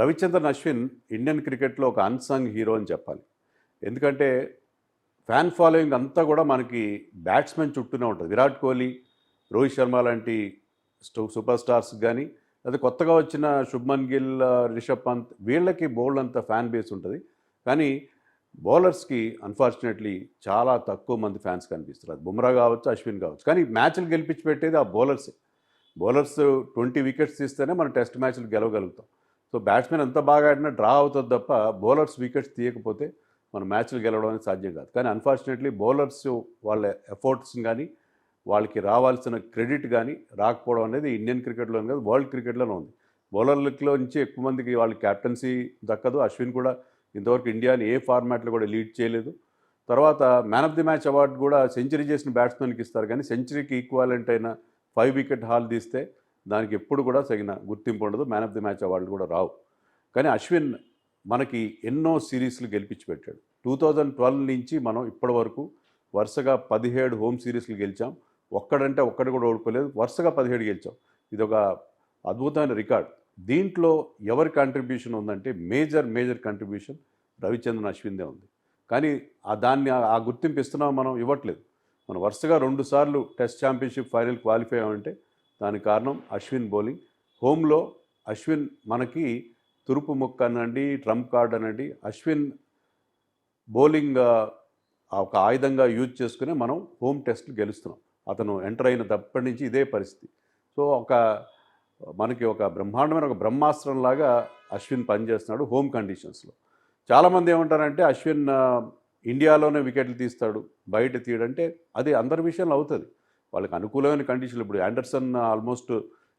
Ravichandran Ashwin Indian క్రికెట్లో ఒక unsung hero అని చెప్పాలి. ఎందుకంటే ఫ్యాన్ ఫాలోయింగ్ అంతా కూడా మనకి బ్యాట్స్మెన్ చుట్టూనే ఉంటుంది. విరాట్ కోహ్లీ రోహిత్ శర్మ లాంటి సూపర్ స్టార్స్ కానీ అది కొత్తగా వచ్చిన శుభ్మన్ గిల్ రిషబ్ పంత్ వీళ్ళకి బౌల్డ్ అంత ఫ్యాన్ బేస్ ఉంటుంది. కానీ బౌలర్స్కి అన్ఫార్చునేట్లీ చాలా తక్కువ మంది ఫ్యాన్స్ కనిపిస్తారు. అది బుమ్రా కావచ్చు అశ్విన్ కావచ్చు. కానీ మ్యాచ్లు గెలిపించి పెట్టేది ఆ బౌలర్సే బౌలర్స్ ట్వంటీ వికెట్స్ తీస్తేనే మనం టెస్ట్ మ్యాచ్లు గెలవగలుగుతాం. సో బ్యాట్స్మెన్ ఎంత బాగా ఆడినా డ్రా అవుతుంది తప్ప బౌలర్స్ వికెట్స్ తీయకపోతే మన మ్యాచ్లు గెలవడం అనేది సాధ్యం కాదు. కానీ అన్ఫార్చునేట్లీ బౌలర్స్ వాళ్ళ ఎఫర్ట్స్ కానీ వాళ్ళకి రావాల్సిన క్రెడిట్ కానీ రాకపోవడం అనేది ఇండియన్ క్రికెట్లోనే కాదు వరల్డ్ క్రికెట్లోనే ఉంది. బౌలర్లలో నుంచి ఎక్కువ మందికి వాళ్ళ క్యాప్టెన్సీ దక్కదు. అశ్విన్ కూడా ఇంతవరకు ఇండియాని ఏ ఫార్మాట్లో కూడా లీడ్ చేయలేదు. తర్వాత man of the match award కూడా సెంచరీ చేసిన బ్యాట్స్మెన్కి ఇస్తారు. కానీ సెంచరీకి ఈక్వాలెంట్ అయిన ఫైవ్ వికెట్ హాల్ తీస్తే దానికి ఎప్పుడు కూడా తగిన గుర్తింపు ఉండదు. మ్యాన్ ఆఫ్ ది మ్యాచ్ అవార్డులు కూడా రావు. కానీ అశ్విన్ మనకి ఎన్నో సిరీస్లు గెలిపించి పెట్టాడు. టూ థౌజండ్ ట్వెల్వ్ నుంచి మనం ఇప్పటి వరకు వరుసగా పదిహేడు హోమ్ సిరీస్లు గెలిచాం. ఒక్కడంటే ఒక్కడు కూడా ఓడిపోలేదు. వరుసగా పదిహేడు గెలిచాం. ఇది ఒక అద్భుతమైన రికార్డ్. దీంట్లో ఎవరి కాంట్రిబ్యూషన్ ఉందంటే మేజర్ మేజర్ కాంట్రిబ్యూషన్ రవిచంద్రన్ అశ్విన్దే ఉంది. కానీ ఆ దాన్ని ఆ- గుర్తింపు ఇస్తున్నాం మనం ఇవ్వట్లేదు. మనం వరుసగా రెండు సార్లు టెస్ట్ ఛాంపియన్షిప్ ఫైనల్ క్వాలిఫై అవ్వంటే దానికి కారణం అశ్విన్ బౌలింగ్. హోమ్లో అశ్విన్ మనకి తురుపు ముక్క అనండి ట్రంప్ కార్డ్ అనండి. అశ్విన్ బౌలింగ్ ఆ, ఒక ఆయుధంగా యూజ్ చేసుకుని మనం హోమ్ టెస్ట్లు గెలుస్తున్నాం. అతను ఎంటర్ అయిన తప్పటి నుంచి ఇదే పరిస్థితి. సో ఒక మనకి ఒక బ్రహ్మాండమైన ఒక బ్రహ్మాస్త్రం లాగా అశ్విన్ పనిచేస్తున్నాడు హోమ్ కండిషన్స్లో. చాలామంది ఏమంటారంటే అశ్విన్ ఇండియాలోనే వికెట్లు తీస్తాడు బయట తీయడంటే అది అందరి విషయంలో అవుతుంది. వాళ్ళకి అనుకూలమైన కండిషన్లు ఇప్పుడు యాండర్సన్ ఆల్మోస్ట్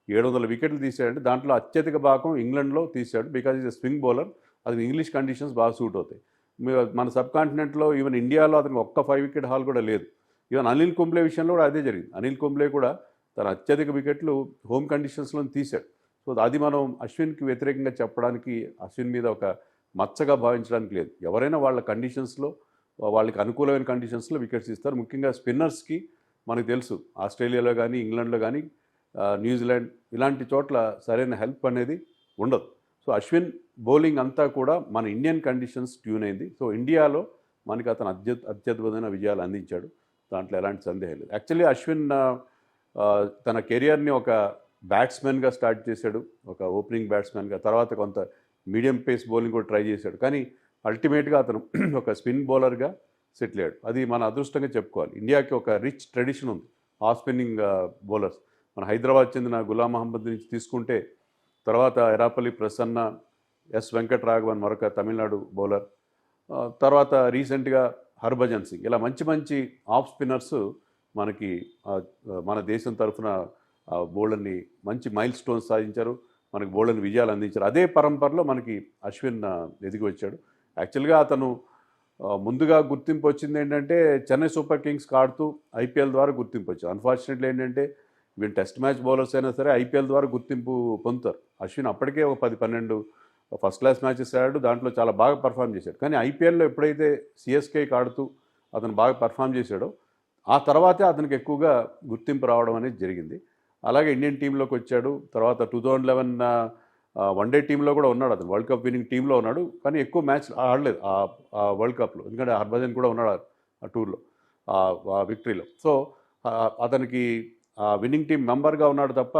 ఏడు వందల వికెట్లు తీసాడంటే దాంట్లో అత్యధిక భాగం ఇంగ్లండ్లో తీశాడు బికాజ్ ఈజ్ స్వింగ్ బౌలర్ అది ఇంగ్లీష్ కండిషన్స్ బాగా సూట్ అవుతాయి. మన సబ్ కాంటినెంట్లో ఈవెన్ ఇండియాలో అతనికి ఒక్క ఫైవ్ వికెట్ హాల్ కూడా లేదు. ఈవెన్ అనిల్ కుంబ్లే విషయంలో కూడా అదే జరిగింది. అనిల్ కుంబ్లే కూడా తన అత్యధిక వికెట్లు హోమ్ కండిషన్స్లో తీశాడు. సో అది మనం అశ్విన్కి వ్యతిరేకంగా చెప్పడానికి అశ్విన్ మీద ఒక మచ్చగా భావించడానికి లేదు. ఎవరైనా వాళ్ళ కండిషన్స్లో వాళ్ళకి అనుకూలమైన కండిషన్స్లో వికెట్స్ ఇస్తారు. ముఖ్యంగా స్పిన్నర్స్కి మనకు తెలుసు. ఆస్ట్రేలియాలో కానీ ఇంగ్లాండ్లో కానీ న్యూజిలాండ్ ఇలాంటి చోట్ల సరైన హెల్ప్ అనేది ఉండదు. సో అశ్విన్ బౌలింగ్ అంతా కూడా మన ఇండియన్ కండిషన్స్ ట్యూన్ అయింది. సో ఇండియాలో మనకి అతను అత్య అత్యద్భుతమైన విజయాలు అందించాడు. దాంట్లో ఎలాంటి సందేహం లేదు. యాక్చువల్లీ అశ్విన్ తన కెరియర్ని ఒక బ్యాట్స్మెన్గా స్టార్ట్ చేశాడు. ఒక ఓపెనింగ్ బ్యాట్స్మెన్గా తర్వాత కొంత మీడియం పేస్ బౌలింగ్ కూడా ట్రై చేశాడు. కానీ అల్టిమేట్గా అతను ఒక స్పిన్ బౌలర్గా సెటిల్ అయ్యాడు. అది మన అదృష్టంగా చెప్పుకోవాలి. ఇండియాకి ఒక రిచ్ ట్రెడిషన్ ఉంది. Off spinning bowlers. మన హైదరాబాద్ చెందిన గులాం మహమ్మద్ నుంచి తీసుకుంటే తర్వాత ఎరాపల్లి ప్రసన్న ఎస్ వెంకటరాఘవన్ మరొక తమిళనాడు బౌలర్. తర్వాత రీసెంట్గా హర్భజన్ సింగ్. ఇలా మంచి మంచి ఆఫ్ స్పిన్నర్స్ మనకి మన దేశం తరఫున బౌలర్ని మంచి మైల్ స్టోన్స్ సాధించారు. మనకి బౌలర్ని విజయాలు అందించారు. అదే పరంపరలో మనకి అశ్విన్ ఎదిగి వచ్చాడు. యాక్చువల్గా అతను ముందుగా గుర్తింపు వచ్చింది ఏంటంటే చెన్నై సూపర్ కింగ్స్కి ఆడుతూ ఐపీఎల్ ద్వారా గుర్తింపు వచ్చింది అన్ఫార్చునేట్లీ ఏంటంటే వీళ్ళు టెస్ట్ మ్యాచ్ బౌలర్స్ అయినా సరే ఐపీఎల్ ద్వారా గుర్తింపు పొందుతారు. అశ్విన్ అప్పటికే ఒక పది పన్నెండు ఫస్ట్ క్లాస్ మ్యాచెస్ ఆడాడు దాంట్లో చాలా బాగా పర్ఫామ్ చేశాడు. కానీ ఐపీఎల్లో ఎప్పుడైతే సిఎస్కేకి ఆడుతూ అతను బాగా పర్ఫామ్ చేశాడో ఆ తర్వాతే అతనికి ఎక్కువగా గుర్తింపు రావడం అనేది జరిగింది. అలాగే ఇండియన్ టీంలోకి వచ్చాడు తర్వాత two thousand eleven one day టీంలో కూడా ఉన్నాడు అతను. వరల్డ్ కప్ విన్నింగ్ టీంలో ఉన్నాడు కానీ ఎక్కువ మ్యాచ్ ఆడలేదు ఆ వరల్డ్ కప్లో. ఎందుకంటే హర్భజన్ కూడా ఉన్నాడు ఆ- టూర్లో ఆ విక్టరీలో. సో అతనికి ఆ విన్నింగ్ టీం మెంబర్గా ఉన్నాడు తప్ప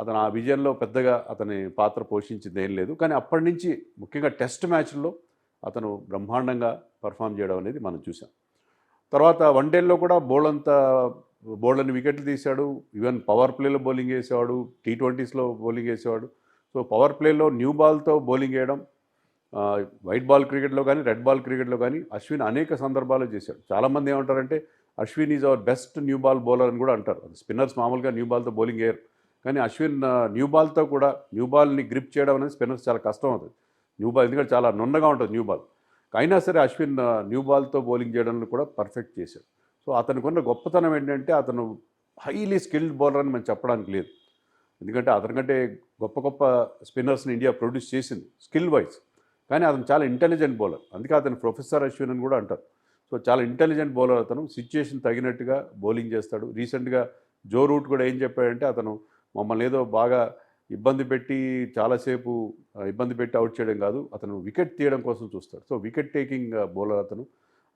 అతను ఆ విజయంలో పెద్దగా అతని పాత్ర పోషించింది ఏం లేదు. కానీ అప్పటి నుంచి ముఖ్యంగా టెస్ట్ మ్యాచ్ల్లో అతను బ్రహ్మాండంగా పర్ఫామ్ చేయడం అనేది మనం చూసాం తర్వాత వన్డేల్లో కూడా బౌల్ అంతా బౌల్ని వికెట్లు తీశాడు. ఈవెన్ పవర్ ప్లేలో బౌలింగ్ వేసేవాడు టీ ట్వంటీస్లో బౌలింగ్ వేసేవాడు. సో పవర్ ప్లేలో న్యూ బాల్తో బౌలింగ్ వేయడం వైట్ బాల్ క్రికెట్లో కానీ రెడ్ బాల్ క్రికెట్లో కానీ అశ్విన్ అనేక సందర్భాల్లో చేశాడు. చాలామంది ఏమంటారంటే Ashwin is our best new ball bowler అని కూడా అంటారు. స్పిన్నర్స్ మామూలుగా న్యూ బాల్తో బౌలింగ్ వేయరు. కానీ అశ్విన్ న్యూ బాల్తో కూడా న్యూ బాల్ని గ్రిప్ చేయడం అనేది స్పిన్నర్స్ చాలా కష్టం అవుతుంది న్యూ బాల్ ఎందుకంటే చాలా నున్నగా ఉంటుంది న్యూ బాల్. అయినా సరే అశ్విన్ న్యూ బాల్తో బౌలింగ్ చేయడంలో కూడా పర్ఫెక్ట్ చేశాడు. సో అతనికి ఉన్న గొప్పతనం ఏంటంటే అతను హైలీ స్కిల్డ్ బౌలర్ అని మనం చెప్పడానికి లేదు. ఎందుకంటే అతనికంటే గొప్ప గొప్ప స్పిన్నర్స్ని ఇండియా ప్రొడ్యూస్ చేసింది స్కిల్ వైజ్ కానీ అతను చాలా ఇంటెలిజెంట్ బౌలర్ అందుకే అతను ప్రొఫెసర్ అశ్విన్ అని కూడా అంటారు. సో చాలా ఇంటెలిజెంట్ బౌలర్ అతను. సిచ్యుయేషన్ తగినట్టుగా బౌలింగ్ చేస్తాడు. రీసెంట్గా జో రూట్ కూడా ఏం చెప్పాడంటే అతను మమ్మల్ని ఏదో బాగా ఇబ్బంది పెట్టి చాలాసేపు ఇబ్బంది పెట్టి అవుట్ చేయడం కాదు. అతను వికెట్ తీయడం కోసం చూస్తాడు. సో వికెట్ టేకింగ్ బౌలర్ అతను.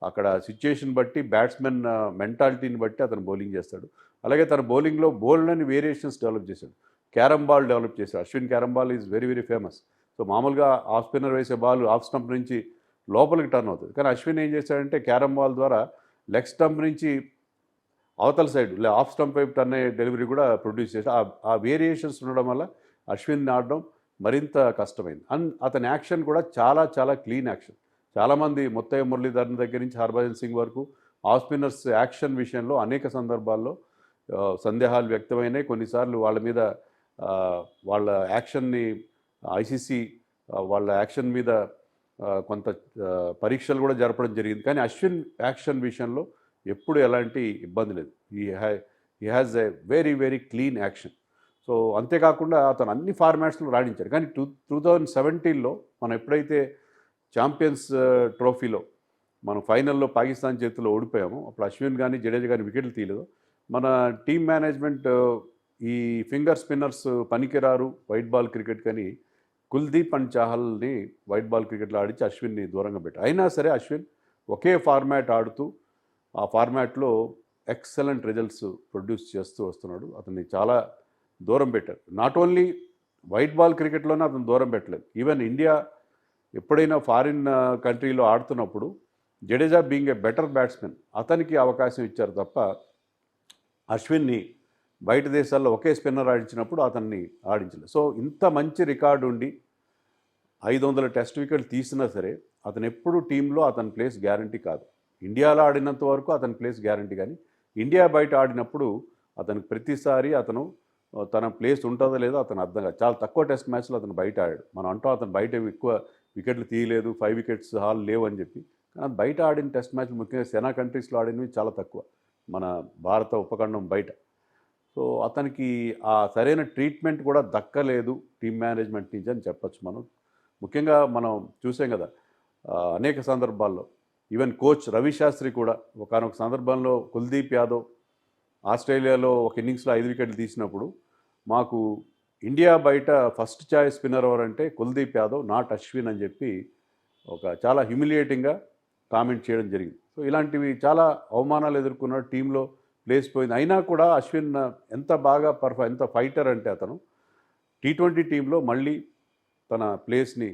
అక్కడ సిచ్యుయేషన్ బట్టి బ్యాట్స్మెన్ మెంటాలిటీని బట్టి అతను బౌలింగ్ చేస్తాడు. అలాగే తన బౌలింగ్లో బోల్డ్ అని వేరియేషన్స్ డెవలప్ చేశాడు. క్యారమ్ బాల్ డెవలప్ చేశారు. Ashwin carrom ball is very very famous. So మామూలుగా ఆఫ్ స్పిన్నర్ వేసే బాల్ ఆఫ్ స్టంప్ నుంచి లోపలికి టర్న్ అవుతుంది. కానీ అశ్విన్ ఏం చేశాడంటే క్యారమ్ బాల్ ద్వారా లెగ్ స్టంప్ నుంచి అవతల సైడ్ లే ఆఫ్ స్టంప్ వైపు టర్న్ అయ్యే డెలివరీ కూడా ప్రొడ్యూస్ చేసి ఆ వేరియేషన్స్ ఉండడం వల్ల అశ్విన్ ఆడడం మరింత కష్టమైంది. అండ్ అతని యాక్షన్ కూడా చాలా చాలా క్లీన్ యాక్షన్. చాలామంది ముత్తయ్య మురళీధరన్ దగ్గర నుంచి హర్భజన్ సింగ్ వరకు ఆఫ్ స్పిన్నర్స్ యాక్షన్ విషయంలో అనేక సందర్భాల్లో సందేహాలు వ్యక్తమైనాయి. కొన్నిసార్లు వాళ్ళ మీద వాళ్ళ యాక్షన్ని ఐసీసీ వాళ్ళ యాక్షన్ మీద కొంత పరీక్షలు కూడా జరపడం జరిగింది. కానీ అశ్విన్ యాక్షన్ విషయంలో ఎప్పుడు ఎలాంటి ఇబ్బంది లేదు. He ha he has a very very clean action so అంతేకాకుండా అతను అన్ని ఫార్మాట్స్లో రాణించాడు. కానీ టూ టూ థౌజండ్ సెవెంటీన్లో మనం ఎప్పుడైతే ఛాంపియన్స్ ట్రోఫీలో మనం ఫైనల్లో పాకిస్తాన్ చేతిలో ఓడిపోయామో అప్పుడు అశ్విన్ కానీ జడేజా కానీ వికెట్లు తీయలేదు. మన టీం మేనేజ్మెంట్ ఈ ఫింగర్ స్పిన్నర్స్ పనికిరారు వైట్ బాల్ క్రికెట్ కానీ. కుల్దీప్ అండ్ చాహల్ని వైట్ బాల్ క్రికెట్లో ఆడించి అశ్విన్ని దూరంగా పెట్టారు. అయినా సరే అశ్విన్ ఒకే ఫార్మాట్ ఆడుతూ ఆ ఫార్మాట్లో ఎక్సలెంట్ రిజల్ట్స్ ప్రొడ్యూస్ చేస్తూ వస్తున్నాడు. అతన్ని చాలా దూరం పెట్టారు. నాట్ ఓన్లీ వైట్ బాల్ క్రికెట్లోనే అతను దూరం పెట్టలేదు. ఈవెన్ ఇండియా ఎప్పుడైనా ఫారిన్ కంట్రీలో ఆడుతున్నప్పుడు Jadeja being a better batsmen అతనికి అవకాశం ఇచ్చారు తప్ప అశ్విన్ని బయట దేశాల్లో ఒకే స్పిన్నర్ ఆడించినప్పుడు అతన్ని ఆడించలేదు. సో ఇంత మంచి రికార్డు ఉండి ఐదు వందల టెస్ట్ వికెట్లు తీసినా సరే అతను ఎప్పుడు టీంలో అతని ప్లేస్ గ్యారంటీ కాదు. ఇండియాలో ఆడినంత వరకు అతని ప్లేస్ గ్యారంటీ కానీ ఇండియా బయట ఆడినప్పుడు అతనికి ప్రతిసారి అతను తన ప్లేస్ ఉంటుందో లేదో అతను అర్థం కాదు. చాలా తక్కువ టెస్ట్ మ్యాచ్లో అతను బయట ఆడాడు. మనం అంటాం అతను బయట ఎక్కువ వికెట్లు తీయలేదు ఫైవ్ వికెట్స్ హాల్ లేవు అని చెప్పి. కానీ బయట ఆడిన టెస్ట్ మ్యాచ్ ముఖ్యంగా సెనా కంట్రీస్లో ఆడినవి చాలా తక్కువ. మన భారత ఉపఖండం బయట. సో అతనికి ఆ సరైన ట్రీట్మెంట్ కూడా దక్కలేదు టీమ్ మేనేజ్మెంట్ నుంచి అని చెప్పొచ్చు మనం. ముఖ్యంగా మనం చూసాం కదా అనేక సందర్భాల్లో. ఈవెన్ కోచ్ రవి శాస్త్రి కూడా ఒకనొక సందర్భంలో కుల్దీప్ యాదవ్ ఆస్ట్రేలియాలో ఒక ఇన్నింగ్స్లో ఐదు వికెట్లు తీసినప్పుడు మాకు ఇండియా బయట ఫస్ట్ చాయిస్ స్పిన్నర్ ఎవరంటే కుల్దీప్ యాదవ్ నాట్ అశ్విన్ అని చెప్పి ఒక చాలా హ్యూమిలియేటింగ్గా కామెంట్ చేయడం జరిగింది. సో ఇలాంటివి చాలా అవమానాలు ఎదుర్కొన్న టీంలో ప్లేస్ పోయింది. అయినా కూడా అశ్విన్ ఎంత బాగా పర్ఫా ఎంత ఫైటర్ అంటే అతను టీ ట్వంటీ టీంలో మళ్ళీ తన ప్లేస్ని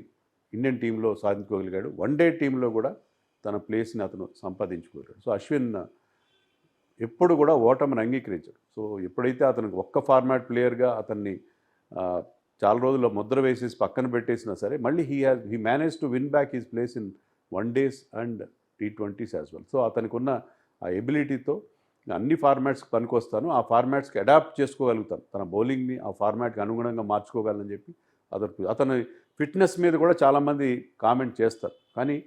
ఇండియన్ టీంలో సాధించుకోగలిగాడు. వన్ డే టీంలో కూడా తన ప్లేస్ని అతను సంపాదించుకోగలిగాడు. సో అశ్విన్ ఎప్పుడు కూడా ఓటమిని అంగీకరించాడు. సో ఎప్పుడైతే అతనికి ఒక్క ఫార్మాట్ ప్లేయర్గా అతన్ని చాలా రోజుల్లో ముద్ర వేసేసి పక్కన పెట్టేసినా సరే మళ్ళీ he has he manage to win back his place in one days and T twenties as well so అతనికి ఉన్న ఆ ఎబిలిటీతో అన్ని ఫార్మాట్స్కి పనికొస్తాను. ఆ ఫార్మాట్స్కి అడాప్ట్ చేసుకోగలుగుతాను. తన బౌలింగ్ని ఆ ఫార్మాట్కి అనుగుణంగా మార్చుకోగలని చెప్పి అతను అతని ఫిట్నెస్ మీద కూడా చాలామంది కామెంట్ చేస్తారు. కానీ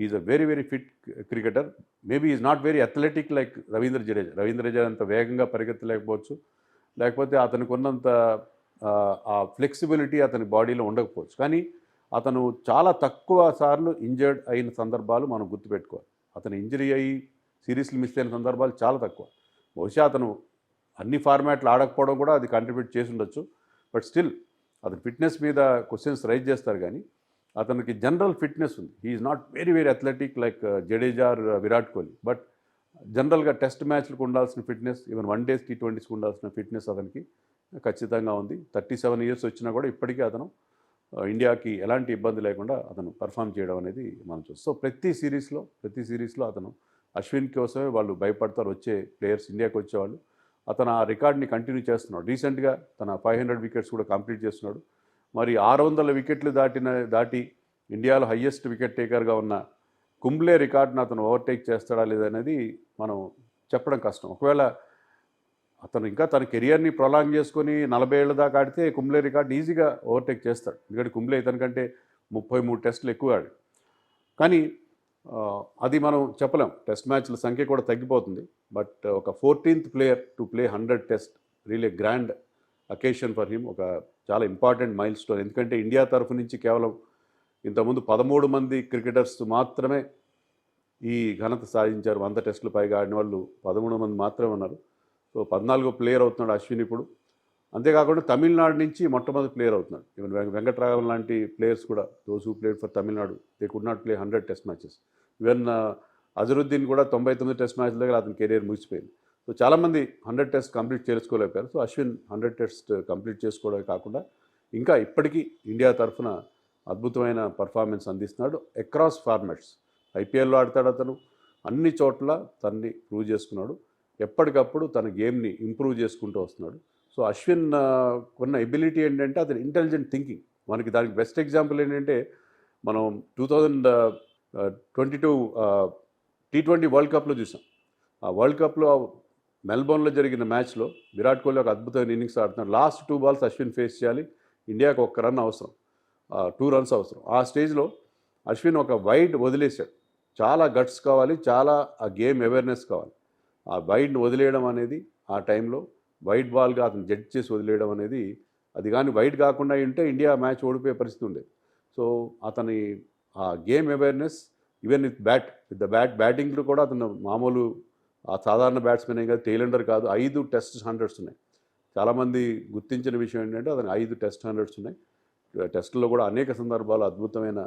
is a very very fit cricketer. Maybe is not very athletic like Ravindra Jadeja. Ravindra Jadeja అంత వేగంగా పరిగెత్తలేకపోవచ్చు. లేకపోతే అతనికి ఉన్నంత ఆ, ఆ ఫ్లెక్సిబిలిటీ అతని బాడీలో ఉండకపోవచ్చు. కానీ అతను చాలా తక్కువ సార్లు ఇంజర్డ్ అయిన సందర్భాలు మనం గుర్తుపెట్టుకోవాలి. అతను ఇంజరీ అయ్యి సిరీస్లు మిస్ అయిన సందర్భాలు చాలా తక్కువ. బహుశా అతను అన్ని ఫార్మాట్లు ఆడకపోవడం కూడా అది కంట్రిబ్యూట్ చేసి ఉండొచ్చు. బట్ స్టిల్ అతను ఫిట్నెస్ మీద క్వశ్చన్స్ రైజ్ చేస్తారు కానీ అతనికి జనరల్ ఫిట్నెస్ ఉంది. He is not very very athletic like Jadeja or Virat Kohli but జనరల్గా టెస్ట్ మ్యాచ్లకు ఉండాల్సిన fitness even one days T ట్వంటీస్కి ఉండాల్సిన ఫిట్నెస్ అతనికి ఖచ్చితంగా ఉంది. థర్టీ సెవెన్ ఇయర్స్ వచ్చినా కూడా ఇప్పటికీ అతను uh, ఇండియాకి ఎలాంటి ఇబ్బంది లేకుండా అతను పర్ఫామ్ చేయడం అనేది మనం చూస్తాం. సో ప్రతి సిరీస్లో ప్రతి సిరీస్లో అతను అశ్విన్ కోసమే వాళ్ళు భయపడతారు వచ్చే ప్లేయర్స్ ఇండియాకి వచ్చేవాళ్ళు. అతను ఆ రికార్డ్ని కంటిన్యూ చేస్తున్నాడు. రీసెంట్గా తన ఫైవ్ హండ్రెడ్ వికెట్స్ కూడా కంప్లీట్ చేస్తున్నాడు. మరి ఆరు వందల వికెట్లు దాటిన దాటి ఇండియాలో హయ్యెస్ట్ వికెట్ టేకర్గా ఉన్న కుంబ్లే రికార్డును అతను ఓవర్టేక్ చేస్తాడా లేదనేది మనం చెప్పడం కష్టం. ఒకవేళ అతను ఇంకా తన కెరియర్ని ప్రొలాంగ్ చేసుకొని నలభై ఏళ్ళ దాకా ఆడితే కుంబ్లే రికార్డ్ ఈజీగా ఓవర్టేక్ చేస్తాడు. ఎందుకంటే కుంబ్లే ఇతనికంటే ముప్పై మూడు టెస్టులు ఎక్కువ ఆడి కానీ అది మనం చెప్పలేం. టెస్ట్ మ్యాచ్ల సంఖ్య కూడా తగ్గిపోతుంది. బట్ ఒక fourteenth player to play hundred test really grand occasion for him. ఒక చాలా ఇంపార్టెంట్ మైల్ స్టోన్. ఎందుకంటే ఇండియా తరఫు నుంచి కేవలం ఇంతకుముందు పదమూడు మంది క్రికెటర్స్ మాత్రమే ఈ ఘనత సాధించారు. వంద టెస్టులు పైగా ఆడిన వాళ్ళు పదమూడు మంది మాత్రమే ఉన్నారు. సో పద్నాలుగో ప్లేయర్ అవుతున్నాడు అశ్విన్ ఇప్పుడు. అంతేకాకుండా తమిళనాడు నుంచి మొట్టమొదటి ప్లేయర్ అవుతున్నాడు. ఈవెన్ వెంకట్రాఘవన్ లాంటి ప్లేయర్స్ కూడా those who played for Tamil Nadu they could not play hundred test matches even Azharuddin కూడా తొంభై తొమ్మిది టెస్ట్ మ్యాచ్ దగ్గర అతని కెరీర్ ముగిసిపోయింది. సో చాలామంది hundred test complete చేసుకోలేకపోయారు. So Ashwin hundred test complete చేసుకోవడమే కాకుండా ఇంకా ఇప్పటికీ ఇండియా తరఫున అద్భుతమైన పర్ఫార్మెన్స్ అందిస్తున్నాడు. అక్రాస్ ఫార్మాట్స్ ఐపీఎల్లో ఆడతాడు అతను. అన్ని చోట్ల తన్ని ప్రూవ్ చేసుకున్నాడు. ఎప్పటికప్పుడు తన గేమ్ని ఇంప్రూవ్ చేసుకుంటూ వస్తున్నాడు. సో అశ్విన్ ఉన్న కొన్న ఎబిలిటీ ఏంటంటే అతని ఇంటెలిజెంట్ థింకింగ్ మనకి దానికి బెస్ట్ ఎగ్జాంపుల్ ఏంటంటే మనం two thousand twenty two T twenty world కప్లో చూసాం. ఆ వరల్డ్ కప్లో మెల్బోర్న్లో జరిగిన మ్యాచ్లో విరాట్ కోహ్లీ ఒక అద్భుతమైన ఇన్నింగ్స్ ఆడుతున్నాడు. Last two balls Ashwin face చేయాలి. ఇండియాకి ఒక్క రన్ అవసరం. టూ రన్స్ అవసరం. ఆ స్టేజ్లో అశ్విన్ ఒక వైడ్ వదిలేశాడు. చాలా గట్స్ కావాలి చాలా ఆ గేమ్ అవేర్నెస్ కావాలి. ఆ వైడ్ని వదిలేయడం అనేది ఆ టైంలో వైడ్ బాల్గా అతను జడ్జ్ చేసి వదిలేయడం అనేది అది కానీ వైడ్ కాకుండా ఉంటే ఇండియా మ్యాచ్ ఓడిపోయే పరిస్థితి ఉండేది. సో అతని game awareness even with bat with the bat బ్యాటింగ్లో కూడా అతను మామూలు ఆ సాధారణ బ్యాట్స్మెన్ కాదు టైలెండర్ కాదు ఐదు టెస్ట్ హండ్రెడ్స్ ఉన్నాయి. చాలామంది గుర్తించిన విషయం ఏంటంటే అతను ఐదు టెస్ట్ హండ్రెడ్స్ ఉన్నాయి. టెస్ట్లో కూడా అనేక సందర్భాలు అద్భుతమైన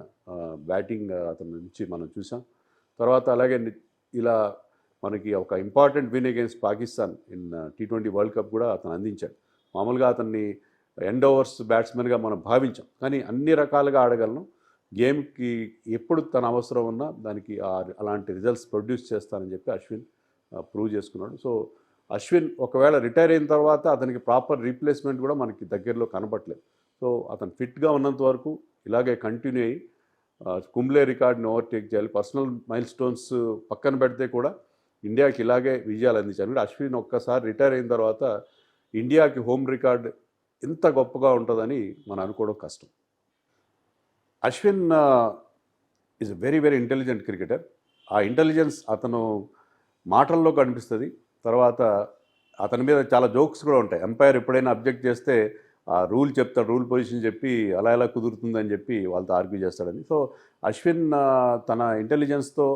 బ్యాటింగ్ అతని నుంచి మనం చూసాం. తర్వాత అలాగే ఇలా మనకి ఒక important win against Pakistan in T twenty world cup కూడా అతను అందించాడు. మామూలుగా అతన్ని ఎండ్ ఓవర్స్ బ్యాట్స్మెన్గా మనం భావించాం. కానీ అన్ని రకాలుగా ఆడగలను. గేమ్కి ఎప్పుడు తన అవసరం ఉన్నా దానికి ఆ- అలాంటి రిజల్ట్స్ ప్రొడ్యూస్ చేస్తానని చెప్పి అశ్విన్ ప్రూవ్ చేసుకున్నాడు. సో అశ్విన్ ఒకవేళ రిటైర్ అయిన తర్వాత అతనికి ప్రాపర్ రీప్లేస్మెంట్ కూడా మనకి దగ్గరలో కనపట్లేదు సో అతను ఫిట్గా ఉన్నంత వరకు ఇలాగే కంటిన్యూ అయ్యి కుంబ్లే రికార్డ్ని ఓవర్టేక్ చేయాలి. పర్సనల్ మైల్ స్టోన్స్ పక్కన పెడితే కూడా ఇండియాకి ఇలాగే విజయాలు అందించాను అశ్విన్ ఒక్కసారి రిటైర్ అయిన తర్వాత ఇండియాకి హోమ్ రికార్డ్ ఎంత గొప్పగా ఉంటుందని మనం అనుకోవడం కష్టం. Ashwin is very very intelligent cricketer ఆ ఇంటెలిజెన్స్ అతను మాటల్లో కనిపిస్తుంది. తర్వాత అతని మీద చాలా జోక్స్ కూడా ఉంటాయి. ఎంపైర్ ఎప్పుడైనా అబ్జెక్ట్ చేస్తే ఆ రూల్ చెప్తాడు రూల్ పొజిషన్ చెప్పి అలా ఎలా కుదురుతుందని చెప్పి వాళ్ళతో ఆర్గ్యూ చేస్తాడని. సో అశ్విన్ తన ఇంటెలిజెన్స్తో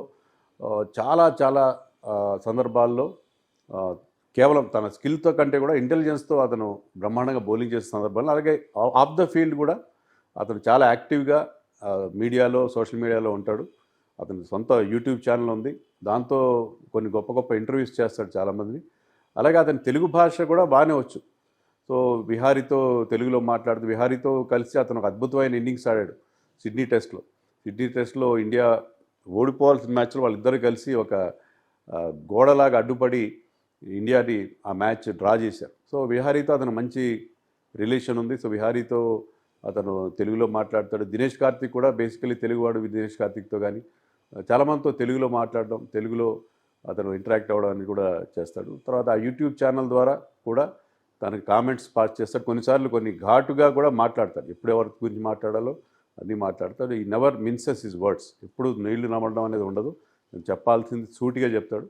చాలా చాలా సందర్భాల్లో కేవలం తన స్కిల్తో కంటే కూడా ఇంటెలిజెన్స్తో అతను బ్రహ్మాండంగా బౌలింగ్ చేసే సందర్భాల్లో అలాగే ఆఫ్ ద ఫీల్డ్ కూడా అతను చాలా యాక్టివ్గా మీడియాలో సోషల్ మీడియాలో ఉంటాడు. అతని సొంత యూట్యూబ్ ఛానల్ ఉంది. దాంతో కొన్ని గొప్ప గొప్ప ఇంటర్వ్యూస్ చేస్తాడు చాలామందిని. అలాగే అతని తెలుగు భాష కూడా బాగానే వచ్చు. సో విహారీతో తెలుగులో మాట్లాడుతూ విహారీతో కలిసి అతను ఒక అద్భుతమైన ఇన్నింగ్స్ ఆడాడు సిడ్నీ టెస్ట్లో. సిడ్నీ టెస్ట్లో ఇండియా ఓడిపోవాల్సిన మ్యాచ్లో వాళ్ళిద్దరు కలిసి ఒక గోడలాగా అడ్డుపడి ఇండియాని ఆ మ్యాచ్ డ్రా చేశారు. సో విహారీతో అతను మంచి రిలేషన్ ఉంది. సో విహారీతో అతను తెలుగులో మాట్లాడతాడు. దినేష్ కార్తిక్ కూడా బేసికలీ తెలుగువాడు దినేష్ కార్తిక్తో కానీ చాలామందితో తెలుగులో మాట్లాడడం తెలుగులో అతను ఇంటరాక్ట్ అవ్వడానికి కూడా చేస్తాడు. తర్వాత ఆ యూట్యూబ్ ఛానల్ ద్వారా కూడా తనకి కామెంట్స్ పాస్ చేస్తాడు కొన్నిసార్లు కొన్ని ఘాటుగా కూడా మాట్లాడతాడు. ఎప్పుడు ఎవరి గురించి మాట్లాడాలో అన్నీ మాట్లాడతాడు. ఈ నెవర్ మిన్సెస్ ఇస్ వర్డ్స్ ఎప్పుడు నీళ్ళు నమ్మడం అనేది ఉండదు. చెప్పాల్సింది సూటిగా చెప్తాడు.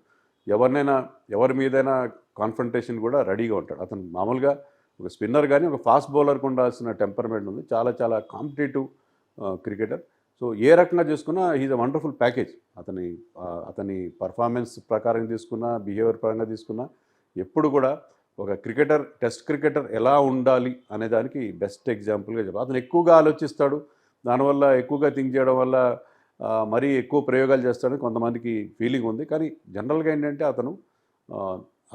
ఎవరినైనా ఎవరి మీదైనా కాన్ఫంటేషన్ కూడా రెడీగా ఉంటాడు. అతను మామూలుగా ఒక స్పిన్నర్ కానీ ఒక ఫాస్ట్ బౌలర్కి ఉండాల్సిన టెంపర్మెంట్ ఉంది. చాలా చాలా కాంపిటేటివ్ క్రికెటర్. సో ఏ రకంగా చూసుకున్నా హీజ్ అ వండర్ఫుల్ ప్యాకేజ్. అతని అతని పర్ఫార్మెన్స్ ప్రకారం తీసుకున్నా బిహేవియర్ పరంగా తీసుకున్నా ఎప్పుడు కూడా ఒక క్రికెటర్ టెస్ట్ క్రికెటర్ ఎలా ఉండాలి అనే దానికి బెస్ట్ ఎగ్జాంపుల్గా చెప్పాలి అతను ఎక్కువగా ఆలోచిస్తాడు. దానివల్ల ఎక్కువగా థింక్ చేయడం వల్ల మరీ ఎక్కువ ప్రయోగాలు చేస్తాడని కొంతమందికి ఫీలింగ్ ఉంది. కానీ జనరల్గా ఏంటంటే అతను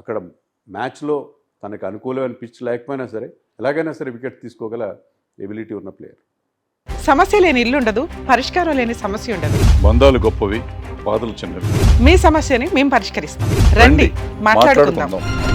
అక్కడ మ్యాచ్లో తనకు అనుకూలమైన పిచ్ లేకపోయినా సరే ఎలాగైనా సరే వికెట్ తీసుకోగల ఎబిలిటీ ఉన్న ప్లేయర్. సమస్య లేని ఇల్లు ఉండదు పరిష్కారం లేని సమస్య ఉండదు. బంధాలు గొప్పవి బాధలు చిన్నవి. మీ సమస్యని మేము పరిష్కరిస్తాం. రండి మాట్లాడుకుందాం. మాట్లాడుకుందాం.